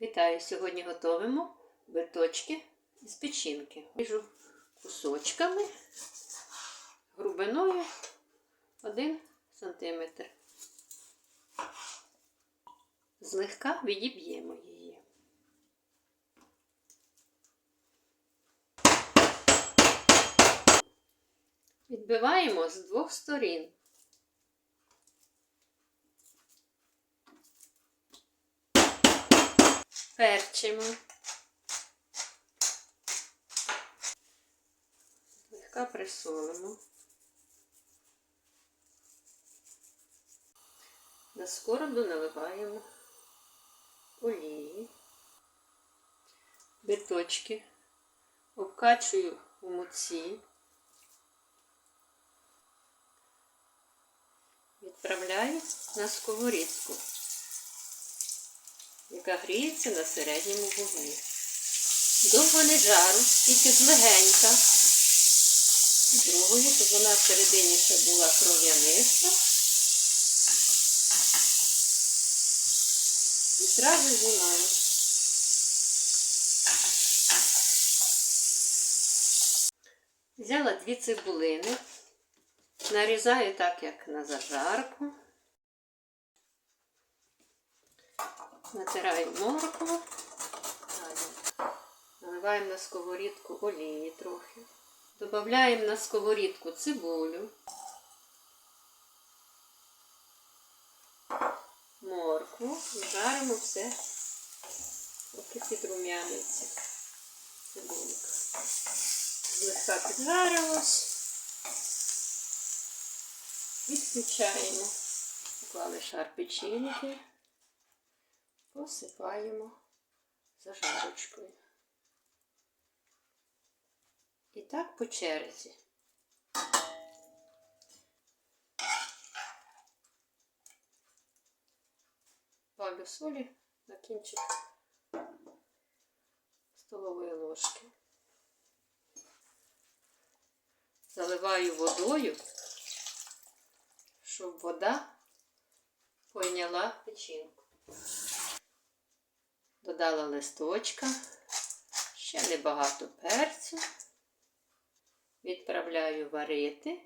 Вітаю! Сьогодні готуємо биточки з печінки. Ріжу кусочками грубиною 1 см. Злегка відіб'ємо її. Відбиваємо з двох сторін. Перчимо. Злегка присолимо. На сковороду наливаємо олії, биточки, обкачую у муці, відправляю на сковорідку яка гріється на середньому вогні. Довго не жару, тільки злегенька. Другою, щоб вона всередині ще була кров'яниста. І зразу знімаю. Взяла дві цибулини, нарізаю так, як на зажарку. Натираю моркву. Наливаємо на сковорідку олії трохи. Додаємо на сковорідку цибулю, моркву і жаримо все, поки підрум'яниться цибулька. Злегка піджарилось. Відключаємо. Поклали шар печінки посипаємо зажарочкою. І так по черзі. Палю солі на кінчик столової ложки. Заливаю водою, щоб вода пойняла печінку. Додала листочка, ще небагато перцю. Відправляю варити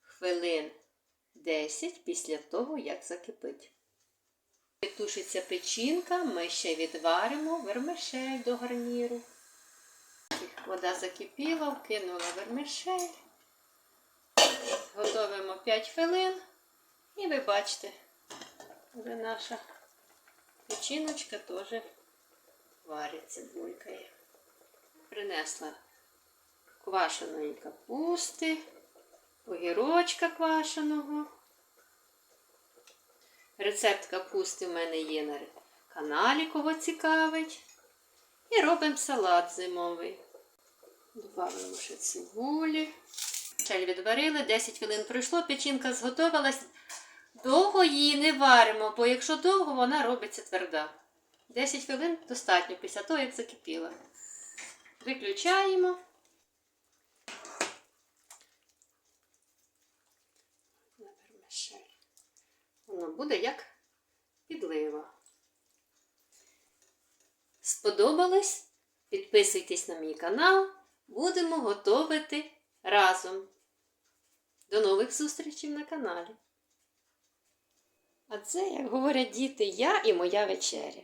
хвилин 10 після того, як закипить. Тушиться печінка, ми ще відваримо вермишель до гарніру. Вода закипіла, вкинула вермишель. Готовимо 5 хвилин і ви бачите, вже наша Печіночка теж вариться, булькає. Принесла квашеної капусти, огірочка квашеного. Рецепт капусти в мене є на каналі, кого цікавить. І робимо салат зимовий. Добавимо ще цибулі. Чай відварили, 10 хвилин пройшло, печінка зготовилась. Довго її не варимо, бо якщо довго, вона робиться тверда. 10 хвилин достатньо після того, як закипіла. Виключаємо. Воно буде як підлива. Сподобалось? Підписуйтесь на мій канал. Будемо готувати разом. До нових зустрічей на каналі. А це, як говорять діти, я і моя вечеря.